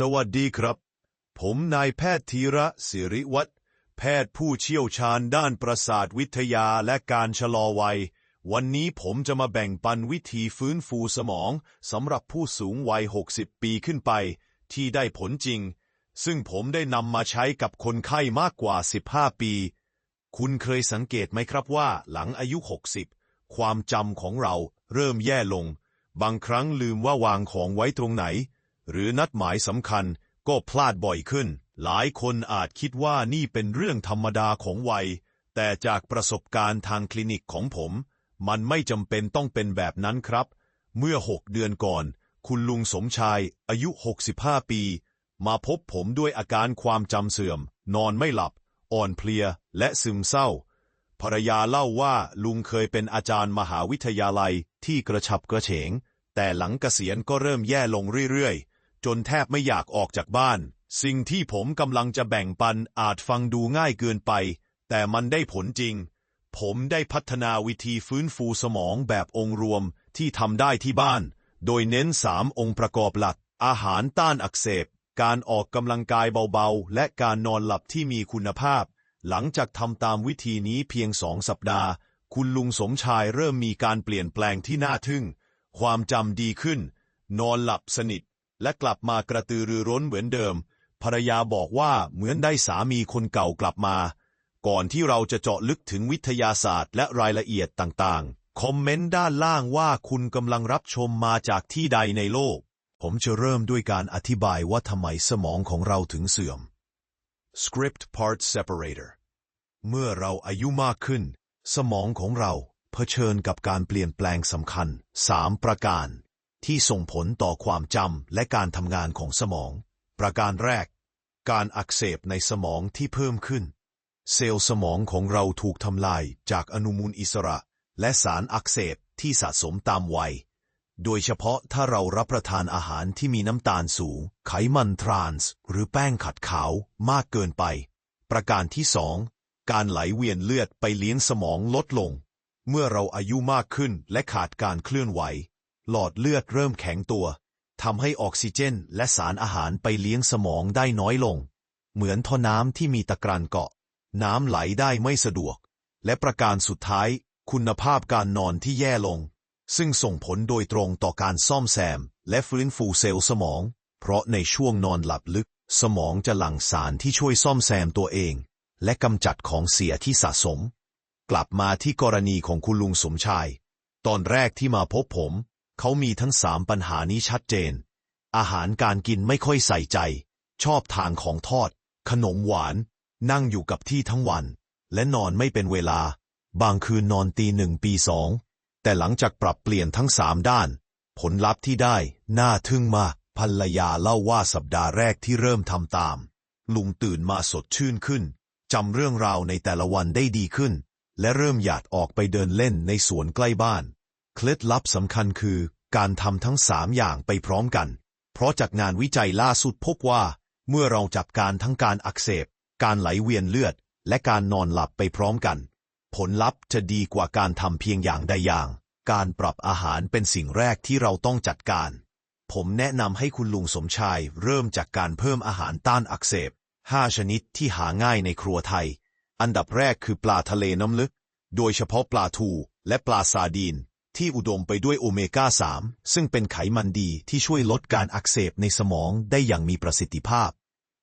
สวัสดีครับ ผมนายแพทย์ธีระสิริวัฒน์แพทย์ผู้เชี่ยวชาญด้านประสาทวิทยาและการชะลอวัย วันนี้ผมจะมาแบ่งปันวิธีฟื้นฟูสมองสำหรับผู้สูงวัย 60 ปีขึ้นไป ที่ได้ผลจริง ซึ่งผมได้นำมาใช้กับคนไข้มากกว่า 15 ปี คุณเคยสังเกตไหมครับว่า หลังอายุ 60 ความจำของเราเริ่มแย่ลง บางครั้งลืมว่าวางของไว้ตรงไหน หรือนัดหมายสำคัญก็พลาดบ่อยขึ้น หลายคนอาจคิดว่านี่เป็นเรื่องธรรมดาของวัย แต่จากประสบการณ์ทางคลินิกของผม มันไม่จำเป็นต้องเป็นแบบนั้นครับ เมื่อหกเดือนก่อน คุณลุงสมชาย อายุ 65 ปี มาพบผมด้วยอาการความจำเสื่อม นอนไม่หลับ อ่อนเพลีย และซึมเศร้า ภรรยาเล่าว่าลุงเคยเป็นอาจารย์มหาวิทยาลัยที่กระฉับกระเฉง แต่หลังเกษียณก็เริ่มแย่ลงเรื่อยๆ จนแทบไม่อยากออกจากบ้าน สิ่งที่ผมกำลังจะแบ่งปันอาจฟังดูง่ายเกินไป แต่มันได้ผลจริง ผมได้พัฒนาวิธีฟื้นฟูสมองแบบองค์รวมที่ทำได้ที่บ้าน โดยเน้นสามองค์ประกอบหลัก อาหารต้านอักเสบ การออกกำลังกายเบาๆ และการนอนหลับที่มีคุณภาพ หลังจากทำตามวิธีนี้เพียงสองสัปดาห์ คุณลุงสมชายเริ่มมีการเปลี่ยนแปลงที่น่าทึ่ง ความจำดีขึ้น นอนหลับสนิท และกลับมากระตือรือร้นเหมือนเดิม ภรรยาบอกว่าเหมือนได้สามีคนเก่ากลับมา ก่อนที่เราจะเจาะลึกถึงวิทยาศาสตร์และรายละเอียดต่างๆ คอมเมนต์ด้านล่างว่าคุณกำลังรับชมมาจากที่ใดในโลก ผมจะเริ่มด้วยการอธิบายว่าทำไมสมองของเราถึงเสื่อม Script Part Separator เมื่อเราอายุมากขึ้น สมองของเราเผชิญกับการเปลี่ยนแปลงสำคัญ 3 ประการ ที่ส่งผลต่อความจำและการทำงานของสมอง ประการแรก การอักเสบในสมองที่เพิ่มขึ้น เซลล์สมองของเราถูกทำลายจากอนุมูลอิสระ และสารอักเสบที่สะสมตามวัย โดยเฉพาะถ้าเรารับประทานอาหารที่มีน้ำตาลสูง ไขมันทรานส์ หรือแป้งขัดขาวมากเกินไป ประการที่สองการไหลเวียนเลือดไปเลี้ยงสมองลดลง เมื่อเราอายุมากขึ้นและขาดการเคลื่อนไหว หลอดเลือดเริ่มแข็งตัวทำให้ออกซิเจนและสารอาหารไปเลี้ยงสมองได้น้อยลง เหมือนท่อน้ำที่มีตะกรันเกาะ น้ำไหลได้ไม่สะดวก และประการสุดท้าย คุณภาพการนอนที่แย่ลง ซึ่งส่งผลโดยตรงต่อการซ่อมแซม และฟื้นฟูเซลล์สมอง เพราะในช่วงนอนหลับลึก สมองจะหลั่งสารที่ช่วยซ่อมแซมตัวเอง และกำจัดของเสียที่สะสม กลับมาที่กรณีของคุณลุงสมชาย ตอนแรกที่มาพบผม เขามีทั้งสามปัญหานี้ชัดเจน อาหารการกินไม่ค่อยใส่ใจ ชอบทานของทอด ขนมหวาน นั่งอยู่กับที่ทั้งวัน และนอนไม่เป็นเวลา บางคืนนอนตีหนึ่งปีสอง แต่หลังจากปรับเปลี่ยนทั้งสามด้าน ผลลัพธ์ที่ได้ น่าทึ่งมากภรรยาเล่าว่าสัปดาห์แรกที่เริ่มทำตาม ลุงตื่นมาสดชื่นขึ้นจำเรื่องราวในแต่ละวันได้ดีขึ้น และเริ่มอยากออกไปเดินเล่นในสวนใกล้บ้าน เคล็ดลับสำคัญคือ การทำทั้งสามอย่างไปพร้อมกัน เพราะจากงานวิจัยล่าสุดพบว่า เมื่อเราจับการทั้งการอักเสบ การไหลเวียนเลือด และการนอนหลับไปพร้อมกัน ผลลัพธ์จะดีกว่าการทำเพียงอย่างใดอย่าง การปรับอาหารเป็นสิ่งแรกที่เราต้องจัดการ ผมแนะนำให้คุณลุงสมชายเริ่มจากการเพิ่มอาหารต้านอักเสบ5ชนิดที่หาง่ายในครัวไทย อันดับแรกคือปลาทะเลน้ำลึก โดยเฉพาะปลาทูและปลาซาดีน ที่อุดมไปด้วยโอเมก้า 3 ซึ่งเป็นไขมันดีที่ช่วยลดการอักเสบในสมองได้อย่างมีประสิทธิภาพ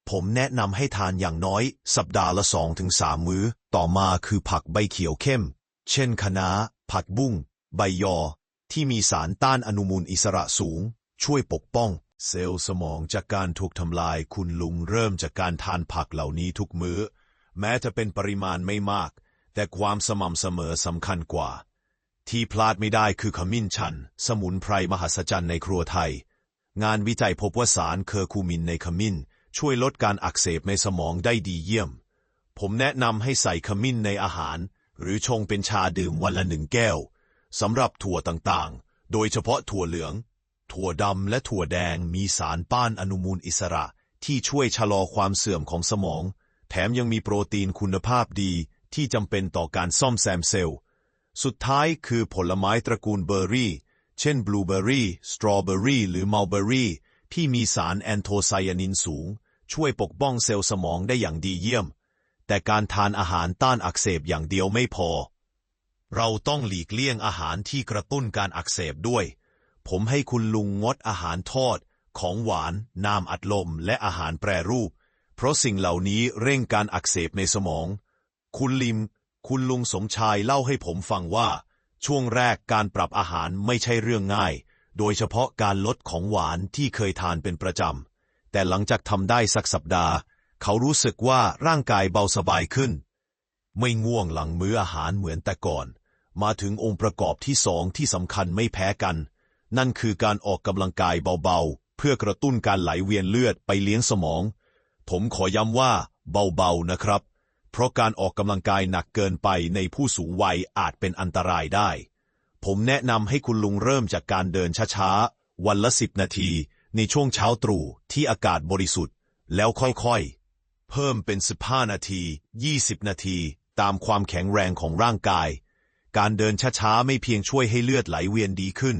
ผมแนะนำให้ทานอย่างน้อย สัปดาห์ละ 2-3ถึงมื้อ ต่อมาคือผักใบเขียวเข้ม เช่นคะน้า ผักบุ้ง ใบยอ ที่มีสารต้านอนุมูลอิสระสูง ช่วยปกป้อง เซลล์สมองจากการถูกทำลายคุณลุงเริ่มจากการทานผักเหล่านี้ทุกมื้อ แม้จะเป็นปริมาณไม่มาก แต่ความสม่ำเสมอสำคัญกว่า ที่พลาดไม่ได้คือขมิ้นชัน สมุนไพรมหัศจรรย์ในครัวไทย งานวิจัยพบว่าสารเคอร์คูมินในขมิ้น ช่วยลดการอักเสบในสมองได้ดีเยี่ยม ผมแนะนำให้ใส่ขมิ้นในอาหาร หรือชงเป็นชาดื่มวันละหนึ่งแก้วสำหรับถั่วต่างๆ โดยเฉพาะถั่วเหลือง ถั่วดำและถั่วแดงมีสารป้านอนุมูลอิสระ ที่ช่วยชะลอความเสื่อมของสมอง แถมยังมีโปรตีนคุณภาพดีที่จำเป็นต่อการซ่อมแซมเซลล์ สุดท้ายคือผลไม้ตระกูลเบอร์รี่ เช่นบลูเบอร์รี่ สตรอเบอร์รี่ หรือมัลเบอร์รี่ ที่มีสารแอนโทไซยานินสูง ช่วยปกป้องเซลล์สมองได้อย่างดีเยี่ยม แต่การทานอาหารต้านอักเสบอย่างเดียวไม่พอ เราต้องหลีกเลี่ยงอาหารที่กระตุ้นการอักเสบด้วย ผมให้คุณลุงงดอาหารทอด ของหวาน น้ำอัดลม และอาหารแปรรูป เพราะสิ่งเหล่านี้เร่งการอักเสบในสมอง คุณลิม คุณลุงสมชายเล่าให้ผมฟังว่า ช่วงแรกการปรับอาหารไม่ใช่เรื่องง่าย โดยเฉพาะการลดของหวานที่เคยทานเป็นประจำ แต่หลังจากทำได้สักสัปดาห์ เขารู้สึกว่าร่างกายเบาสบายขึ้น ไม่ง่วงหลังมื้ออาหารเหมือนแต่ก่อน มาถึงองค์ประกอบที่สองที่สำคัญไม่แพ้กัน นั่นคือการออกกำลังกายเบาๆ เพื่อกระตุ้นการไหลเวียนเลือดไปเลี้ยงสมอง ผมขอย้ำว่าเบาๆนะครับ เพราะการออกกำลังกายหนักเกินไปในผู้สูงวัยอาจเป็นอันตรายได้ ผมแนะนำให้คุณลุงเริ่มจากการเดินช้าๆ วันละสิบนาที ในช่วงเช้าตรู่ที่อากาศบริสุทธิ์ แล้วค่อยๆ เพิ่มเป็น15นาที 20 นาที ตามความแข็งแรงของร่างกาย การเดินช้าๆ ไม่เพียงช่วยให้เลือดไหลเวียนดีขึ้น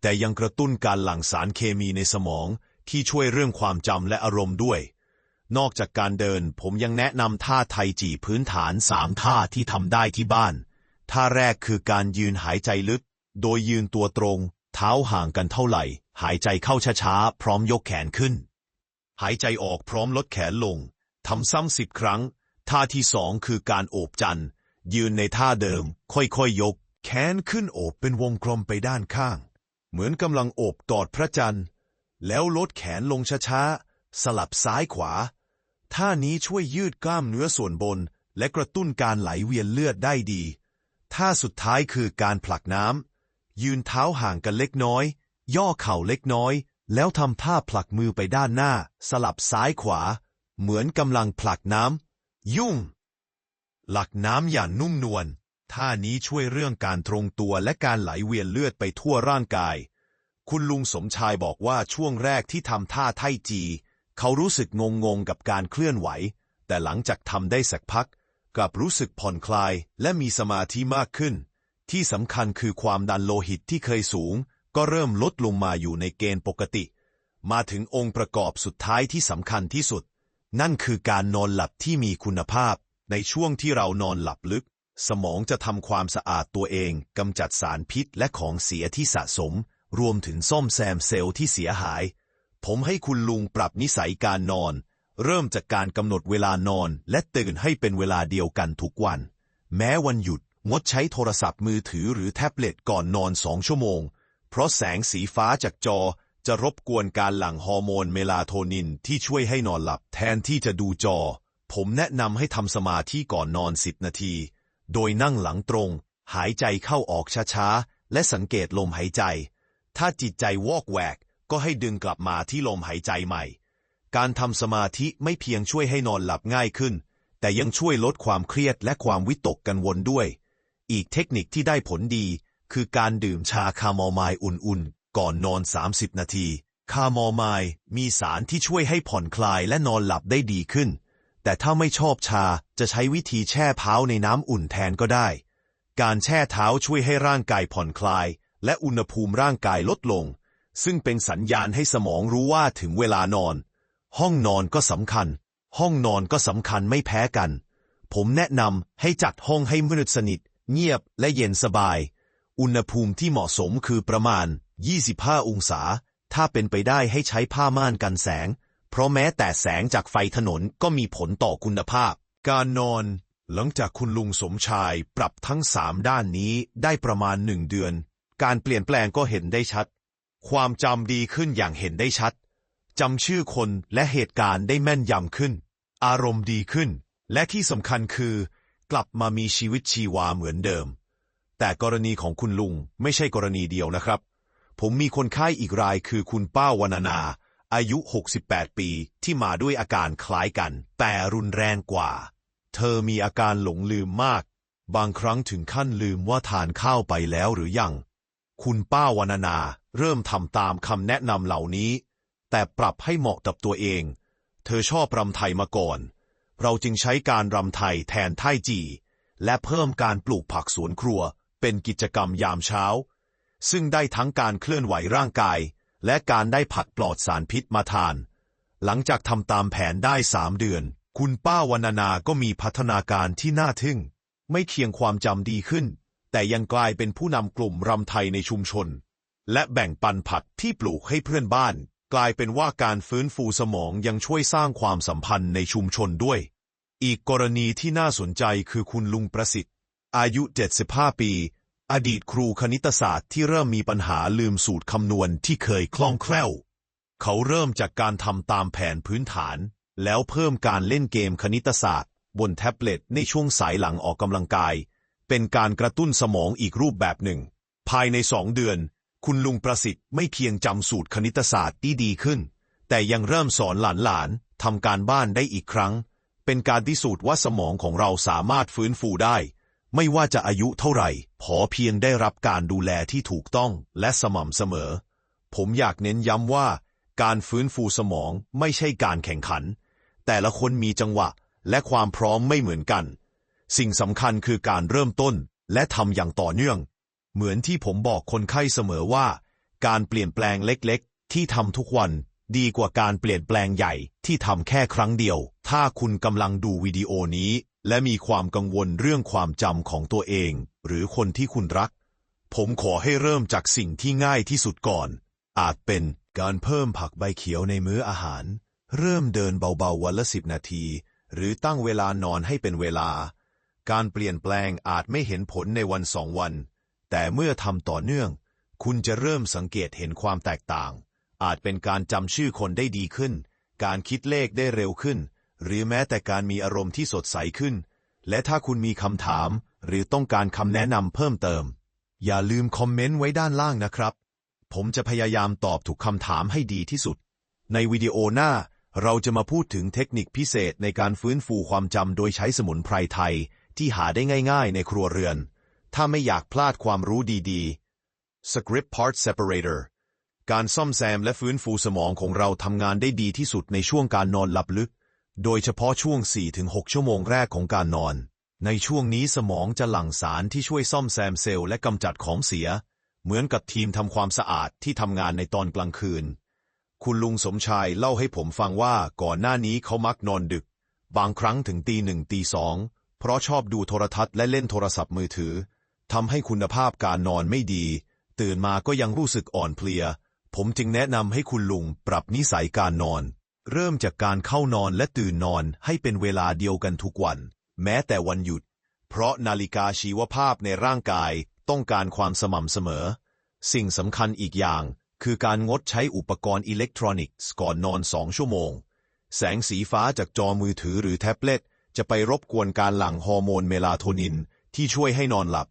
แต่ยังกระตุ้นการหลั่งสารเคมีในสมองที่ช่วยเรื่องความจำและอารมณ์ด้วย นอกจากการเดินผมยังแนะนำท่าไทจีพื้นฐานสามท่าที่ทำได้ที่บ้าน ท่าแรกคือการยืนหายใจลึก โดยยืนตัวตรง เท้าห่างกันเท่าไหร่ หายใจเข้าช้าๆ พร้อมยกแขนขึ้น หายใจออกพร้อมลดแขนลงทำซ้ำสิบครั้ง ท่าที่สองคือการโอบจันยืนในท่าเดิม ค่อยๆยก แขนขึ้นโอบเป็นวงกลมไปด้านข้าง เหมือนกำลังโอบกอดพระจันทร์ แล้วลดแขนลงช้าๆสลับซ้ายขวา ท่านี้ช่วยยืดกล้ามเนื้อส่วนบน และกระตุ้นการไหลเวียนเลือดได้ดี ท่าสุดท้ายคือการผลักน้ำ ยืนเท้าห่างกันเล็กน้อย ย่อเข่าเล็กน้อย แล้วทำท่าผลักมือไปด้านหน้า สลับซ้ายขวา เหมือนกำลังผลักน้ำ ยุ่ง หลักน้ำอย่างนุ่มนวล ท่านี้ช่วยเรื่องการตรงตัวและการไหลเวียนเลือดไปทั่วร่างกาย คุณลุงสมชายบอกว่าช่วงแรกที่ทำท่าไทจี เขารู้สึกงงงๆกับการเคลื่อนไหว แต่หลังจากทำได้สักพัก กลับรู้สึกผ่อนคลายและมีสมาธิมากขึ้น ที่สำคัญคือความดันโลหิตที่เคยสูง ก็เริ่มลดลงมาอยู่ในเกณฑ์ปกติ มาถึงองค์ประกอบสุดท้ายที่สำคัญที่สุด นั่นคือการนอนหลับที่มีคุณภาพ ในช่วงที่เรานอนหลับลึก สมองจะทำความสะอาดตัวเองกำจัดสารพิษและของเสียที่สะสม รวมถึงซ่อมแซมเซลล์ที่เสียหาย ผมให้คุณลุงปรับนิสัยการนอน เริ่มจากการกำหนดเวลานอน และตื่นให้เป็นเวลาเดียวกันทุกวัน แม้วันหยุดงดใช้โทรศัพท์มือถือหรือแท็บเล็ตก่อนนอนสองชั่วโมง เพราะแสงสีฟ้าจากจอจะรบกวนการหลั่งฮอร์โมนเมลาโทนินที่ช่วยให้นอนหลับแทนที่จะดูจอ ผมแนะนำให้ทำสมาธิก่อนนอน10นาที โดยนั่งหลังตรง หายใจเข้าออกช้าๆ และสังเกตลมหายใจ ถ้าจิตใจวอกแวก ก็ให้ดึงกลับมาที่ลมหายใจใหม่ การทำสมาธิไม่เพียงช่วยให้นอนหลับง่ายขึ้น แต่ยังช่วยลดความเครียดและความวิตกกังวลด้วย อีกเทคนิคที่ได้ผลดี คือการดื่มชาคาโมไมล์อุ่นๆ ก่อนนอน 30 นาที คาโมไมล์มีสารที่ช่วยให้ผ่อนคลายและนอนหลับได้ดีขึ้น แต่ถ้าไม่ชอบชาจะใช้วิธีแช่เท้าในน้ำอุ่นแทนก็ได้ การแช่เท้าช่วยให้ร่างกายผ่อนคลาย และอุณหภูมิร่างกายลดลง ซึ่งเป็นสัญญาณให้สมองรู้ว่าถึงเวลานอน ห้องนอนก็สำคัญ ห้องนอนก็สำคัญไม่แพ้กัน ผมแนะนำให้จัดห้องให้มืดสนิท เงียบและเย็นสบาย อุณหภูมิที่เหมาะสมคือประมาณ 25 องศา ถ้าเป็นไปได้ให้ใช้ผ้าม่านกันแสง เพราะแม้แต่แสงจากไฟถนนก็มีผลต่อคุณภาพ การนอนหลังจากคุณลุงสมชายปรับทั้งสามด้านนี้ได้ประมาณหนึ่งเดือน การเปลี่ยนแปลงก็เห็นได้ชัด ความจำดีขึ้นอย่างเห็นได้ชัดจำชื่อคนและเหตุการณ์ได้แม่นยำขึ้น อารมณ์ดีขึ้น และที่สำคัญคือ กลับมามีชีวิตชีวาเหมือนเดิม แต่กรณีของคุณลุงไม่ใช่กรณีเดียวนะครับ ผมมีคนไข้อีกรายคือคุณป้าวรรณนา อายุ 68 ปีที่มาด้วยอาการคล้ายกัน แต่รุนแรงกว่า เธอมีอาการหลงลืมมาก บางครั้งถึงขั้นลืมว่าทานข้าวไปแล้วหรือยัง คุณป้าวรรณนา เริ่มทำตามคำแนะนำเหล่านี้ แต่ปรับให้เหมาะกับตัวเอง เธอชอบรำไทยมาก่อน เราจึงใช้การรำไทยแทนไทจี และเพิ่มการปลูกผักสวนครัว เป็นกิจกรรมยามเช้า ซึ่งได้ทั้งการเคลื่อนไหวร่างกาย และการได้ผักปลอดสารพิษมาทาน หลังจากทำตามแผนได้สามเดือน คุณป้าวรรณนาก็มีพัฒนาการที่น่าทึ่ง ไม่เคียงความจำดีขึ้น แต่ยังกลายเป็นผู้นำกลุ่มรำไทยในชุมชน และแบ่งปันผักที่ปลูกให้เพื่อนบ้าน กลายเป็นว่าการฟื้นฟูสมองยังช่วยสร้างความสัมพันธ์ในชุมชนด้วย อีกกรณีที่น่าสนใจคือคุณลุงประสิทธิ์ อายุ 75 ปี อดีตครูคณิตศาสตร์ที่เริ่มมีปัญหาลืมสูตรคำนวณที่เคยคล่องแคล่ว เขาเริ่มจากการทำตามแผนพื้นฐาน แล้วเพิ่มการเล่นเกมคณิตศาสตร์ บนแท็บเล็ตในช่วงสายหลังออกกำลังกาย เป็นการกระตุ้นสมองอีกรูปแบบหนึ่ง ภายในสองเดือน คุณลุงประสิทธิ์ไม่เพียงจำสูตรคณิตศาสตร์ที่ดีขึ้น แต่ยังเริ่มสอนหลานๆทำการบ้านได้อีกครั้ง เป็นการพิสูจน์ว่าสมองของเราสามารถฟื้นฟูได้ ไม่ว่าจะอายุเท่าไหร่ขอเพียงได้รับการดูแลที่ถูกต้องและสม่ำเสมอ ผมอยากเน้นย้ำว่า การฟื้นฟูสมองไม่ใช่การแข่งขัน แต่ละคนมีจังหวะและความพร้อมไม่เหมือนกัน สิ่งสำคัญคือการเริ่มต้นและทำอย่างต่อเนื่อง เหมือนที่ผมบอกคนไข้เสมอว่า การเปลี่ยนแปลงเล็กๆ ที่ทำทุกวัน ดีกว่าการเปลี่ยนแปลงใหญ่ที่ทำแค่ครั้งเดียว ถ้าคุณกำลังดูวิดีโอนี้ และมีความกังวลเรื่องความจำของตัวเอง หรือคนที่คุณรัก ผมขอให้เริ่มจากสิ่งที่ง่ายที่สุดก่อน อาจเป็นการเพิ่มผักใบเขียวในมื้ออาหาร เริ่มเดินเบาๆวันละสิบนาที หรือตั้งเวลานอนให้เป็นเวลา การเปลี่ยนแปลงอาจไม่เห็นผลในวันสองวัน แต่เมื่อทำต่อเนื่อง คุณจะเริ่มสังเกตเห็นความแตกต่าง อาจเป็นการจำชื่อคนได้ดีขึ้น การคิดเลขได้เร็วขึ้น หรือแม้แต่การมีอารมณ์ที่สดใสขึ้น และถ้าคุณมีคำถาม หรือต้องการคำแนะนำเพิ่มเติม อย่าลืมคอมเมนต์ไว้ด้านล่างนะครับ ผมจะพยายามตอบทุกคำถามให้ดีที่สุด ในวิดีโอหน้าเราจะมาพูดถึงเทคนิคพิเศษในการฟื้นฟูความจำโดยใช้สมุนไพรไทยที่หาได้ง่าย ๆ ในครัวเรือน ถ้าไม่อยากพลาดความรู้ดีๆ Script Part Separator การซ่อมแซมและฟื้นฟูสมองของเราทำงานได้ดีที่สุดในช่วงการนอนหลับลึก โดยเฉพาะช่วง 4-6 ชั่วโมงแรกของการนอน ในช่วงนี้สมองจะหลั่งสารที่ช่วยซ่อมแซมเซลล์และกำจัดของเสีย เหมือนกับทีมทำความสะอาดที่ทำงานในตอนกลางคืน คุณลุงสมชายเล่าให้ผมฟังว่าก่อนหน้านี้เขามักนอนดึก บางครั้งถึงตีหนึ่งตีสองเพราะชอบดูโทรทัศน์และเล่นโทรศัพท์มือถือ ทำให้คุณภาพการนอนไม่ดี ตื่นมาก็ยังรู้สึกอ่อนเพลีย ผมจึงแนะนำให้คุณลุงปรับนิสัยการนอน เริ่มจากการเข้านอนและตื่นนอนให้เป็นเวลาเดียวกันทุกวัน แม้แต่วันหยุด เพราะนาฬิกาชีวภาพในร่างกายต้องการความสม่ำเสมอ สิ่งสำคัญอีกอย่าง คือการงดใช้อุปกรณ์อิเล็กทรอนิกส์ก่อนนอนสองชั่วโมง แสงสีฟ้าจากจอมือถือหรือแท็บเล็ตจะไปรบกวนการหลั่งฮอร์โมนเมลาโทนินที่ช่วยให้นอนหลับ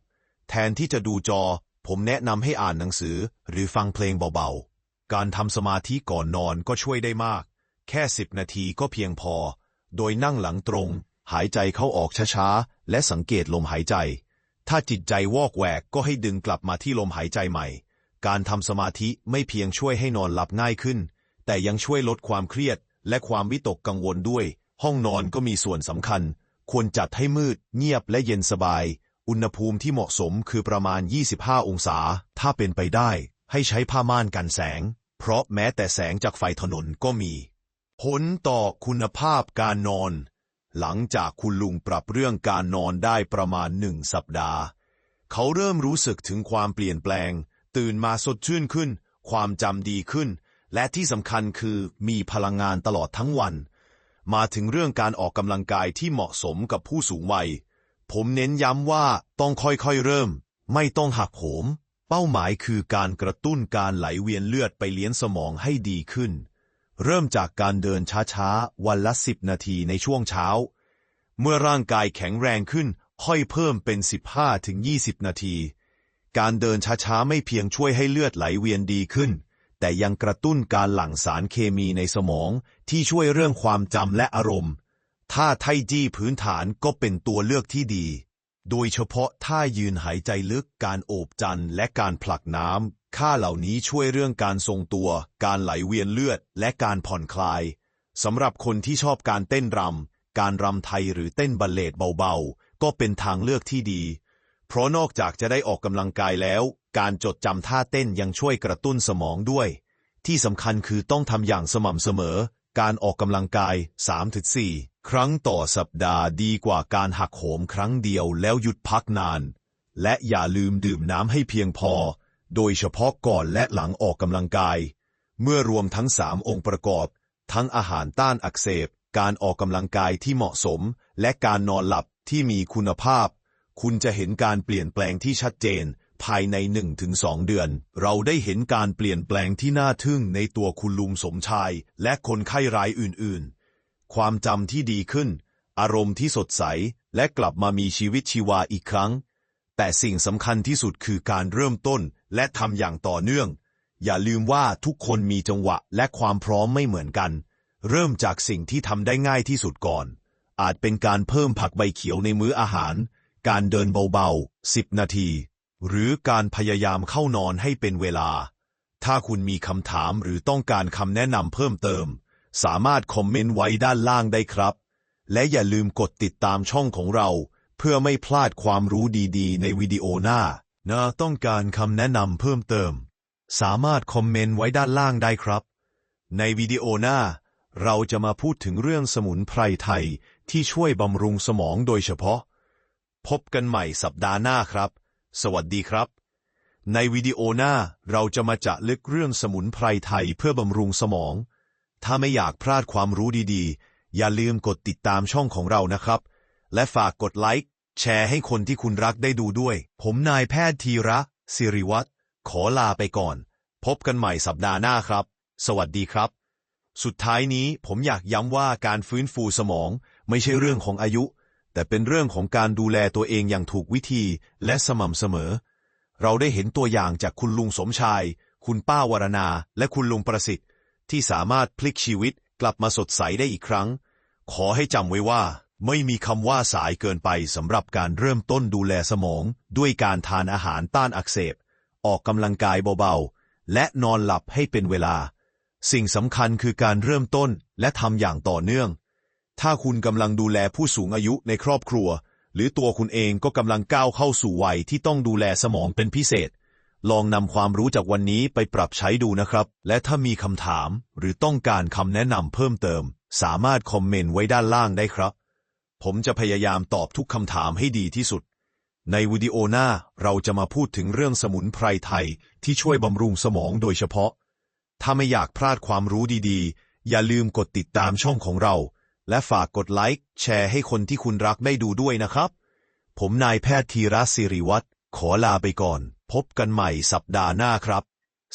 แทนที่จะดูจอ ผมแนะนำให้อ่านหนังสือ หรือฟังเพลงเบาๆ การทำสมาธิก่อนนอนก็ช่วยได้มาก แค่สิบนาทีก็เพียงพอ โดยนั่งหลังตรง หายใจเข้าออกช้าๆ และสังเกตลมหายใจ ถ้าจิตใจวอกแวกก็ให้ดึงกลับมาที่ลมหายใจใหม่ การทำสมาธิไม่เพียงช่วยให้นอนหลับง่ายขึ้น แต่ยังช่วยลดความเครียด และความวิตกกังวลด้วย ห้องนอนก็มีส่วนสำคัญ ควรจัดให้มืด เงียบและเย็นสบาย อุณหภูมิที่เหมาะสมคือประมาณ 25 องศา ถ้าเป็นไปได้ ให้ใช้ผ้าม่านกันแสง เพราะแม้แต่แสงจากไฟถนนก็มี ผลต่อคุณภาพการนอน หลังจากคุณลุงปรับเรื่องการนอนได้ประมาณหนึ่งสัปดาห์ เขาเริ่มรู้สึกถึงความเปลี่ยนแปลง ตื่นมาสดชื่นขึ้น ความจำดีขึ้น และที่สำคัญคือมีพลังงานตลอดทั้งวัน มาถึงเรื่องการออกกำลังกายที่เหมาะสมกับผู้สูงวัย ผมเน้นย้ำว่าต้องค่อยๆเริ่ม ไม่ต้องหักโหม เป้าหมายคือการกระตุ้นการไหลเวียนเลือดไปเลี้ยงสมองให้ดีขึ้น เริ่มจากการเดินช้าๆ วันละสิบนาทีในช่วงเช้า เมื่อร่างกายแข็งแรงขึ้น ค่อยเพิ่มเป็น 15ถึง20 นาที การเดินช้าๆ ไม่เพียงช่วยให้เลือดไหลเวียนดีขึ้น แต่ยังกระตุ้นการหลั่งสารเคมีในสมองที่ช่วยเรื่องความจำและอารมณ์ ท่าไทจี้พื้นฐานก็เป็นตัวเลือกที่ดี โดยเฉพาะท่ายืนหายใจลึกการโอบจันทร์และการผลักน้ำค่าเหล่านี้ช่วยเรื่องการทรงตัว การไหลเวียนเลือด และการผ่อนคลายสำหรับคนที่ชอบการเต้นรำการรำไทยหรือเต้นบัลเลตเบาๆ ก็เป็นทางเลือกที่ดี เพราะนอกจากจะได้ออกกำลังกายแล้ว การจดจำท่าเต้นยังช่วยกระตุ้นสมองด้วย ที่สำคัญคือต้องทำอย่างสม่ำเสมอ การออกกำลังกาย 3-4 ครั้งต่อสัปดาห์ดีกว่าการหักโหมครั้งเดียวแล้วหยุดพักนาน และอย่าลืมดื่มน้ำให้เพียงพอ โดยเฉพาะก่อนและหลังออกกำลังกาย เมื่อรวมทั้ง3องค์ประกอบ ทั้งอาหารต้านอักเสบ การออกกำลังกายที่เหมาะสม และการนอนหลับที่มีคุณภาพ คุณจะเห็นการเปลี่ยนแปลงที่ชัดเจน ภายใน 1-2 เดือน เราได้เห็นการเปลี่ยนแปลงที่น่าทึ่งในตัวคุณลุงสมชาย และคนไข้รายอื่นๆ ความจำที่ดีขึ้น อารมณ์ที่สดใส และกลับมามีชีวิตชีวาอีกครั้ง แต่สิ่งสำคัญที่สุดคือการเริ่มต้นและทำอย่างต่อเนื่อง อย่าลืมว่าทุกคนมีจังหวะและความพร้อมไม่เหมือนกัน เริ่มจากสิ่งที่ทำได้ง่ายที่สุดก่อน อาจเป็นการเพิ่มผักใบเขียวในมื้ออาหาร การเดินเบาๆ 10 นาที หรือการพยายามเข้านอนให้เป็นเวลา ถ้าคุณมีคำถามหรือต้องการคำแนะนำเพิ่มเติม สามารถคอมเมนต์ไว้ด้านล่างได้ครับ และอย่าลืมกดติดตามช่องของเรา เพื่อไม่พลาดความรู้ดีๆ ในวิดีโอหน้านะต้องการคำแนะนำเพิ่มเติม สามารถคอมเมนต์ไว้ด้านล่างได้ครับ ในวิดีโอหน้า เราจะมาพูดถึงเรื่องสมุนไพรไทยที่ช่วยบำรุงสมองโดยเฉพาะ พบกันใหม่สัปดาห์หน้าครับ สวัสดีครับ ในวิดีโอหน้าเราจะมาจะลึกเรื่องสมุนไพรไทยเพื่อบำรุงสมอง ถ้าไม่อยากพลาดความรู้ดีๆ อย่าลืมกดติดตามช่องของเรานะครับ และฝากกดไลค์แชร์ให้คนที่คุณรักได้ดูด้วย ผมนายแพทย์ธีระ สิริวัตรขอลาไปก่อน พบกันใหม่สัปดาห์หน้าครับ สวัสดีครับ สุดท้ายนี้ผมอยากย้ำว่าการฟื้นฟูสมองไม่ใช่เรื่องของอายุ แต่เป็นเรื่องของการดูแลตัวเองอย่างถูกวิธีและสม่ำเสมอ เราได้เห็นตัวอย่างจากคุณลุงสมชาย คุณป้าวรณาและคุณลุงประสิทธิ์ ที่สามารถพลิกชีวิตกลับมาสดใสได้อีกครั้ง ขอให้จำไว้ว่า ไม่มีคำว่าสายเกินไปสำหรับการเริ่มต้นดูแลสมอง ด้วยการทานอาหารต้านอักเสบ ออกกำลังกายเบาๆ และนอนหลับให้เป็นเวลา สิ่งสำคัญคือการเริ่มต้นและทำอย่างต่อเนื่อง ถ้าคุณกำลังดูแลผู้สูงอายุในครอบครัว หรือตัวคุณเองก็กำลังก้าวเข้าสู่วัยที่ต้องดูแลสมองเป็นพิเศษ ลองนำความรู้จากวันนี้ไปปรับใช้ดูนะครับ และถ้ามีคำถามหรือต้องการคำแนะนำเพิ่มเติม สามารถคอมเมนต์ไว้ด้านล่างได้ครับ ผมจะพยายามตอบทุกคำถามให้ดีที่สุด ในวิดีโอหน้าเราจะมาพูดถึงเรื่องสมุนไพรไทยที่ช่วยบำรุงสมองโดยเฉพาะ ถ้าไม่อยากพลาดความรู้ดีๆ อย่าลืมกดติดตามช่องของเรา และฝากกดไลค์แชร์ให้คนที่คุณรักได้ดูด้วยนะครับ ผมนายแพทย์ธีรศิริวัตรขอลาไปก่อน พบกันใหม่สัปดาห์หน้าครับ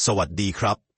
สวัสดีครับ